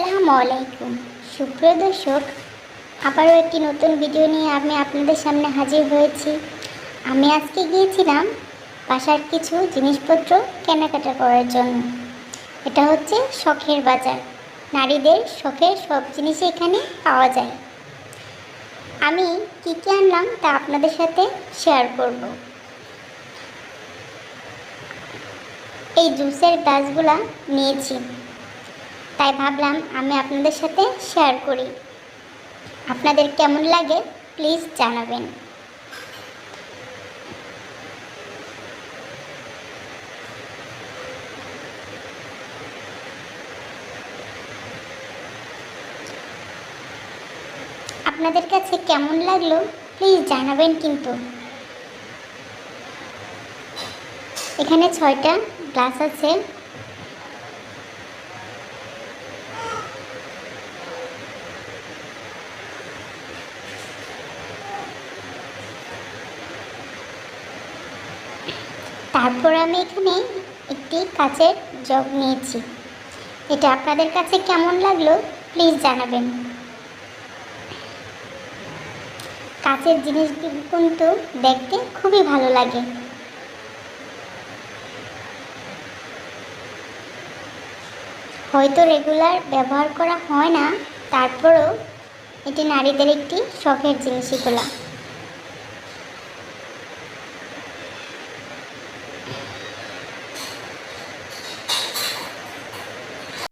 আসসালামু আলাইকুম। সুপ্রিয় দর্শক, আবারও একটি নতুন ভিডিও নিয়ে আমি আপনাদের সামনে হাজির হয়েছি। আমি আজকে গিয়েছিলাম বাসার কিছু জিনিসপত্র কেনাকাটা করার জন্য। এটা হচ্ছে শখের বাজার। নারীদের শখের সব জিনিসই এখানে পাওয়া যায়। আমি কী কী আনলাম তা আপনাদের সাথে শেয়ার করব। এই জুসের গাছগুলা নিয়েছি। তাই ভাবলাম আমি আপনাদের সাথে শেয়ার করি। আপনাদের কেমন লাগে প্লিজ জানাবেন। আপনাদের কাছে কেমন লাগল প্লিজ জানাবেন কিন্তু। এখানে ছয়টা গ্লাস আছে। তারপর আমি এখানে একটি কাচের জগ নিয়েছি। এটা আপনাদের কাছে কেমন লাগল প্লিজ জানাবেন। কাচের জিনিসগুলো কিন্তু দেখতে খুবই ভালো লাগে। হয়তো রেগুলার ব্যবহার করা হয় না, তারপরেও এটি নারীদের একটি শখের জিনিসই এগুলা।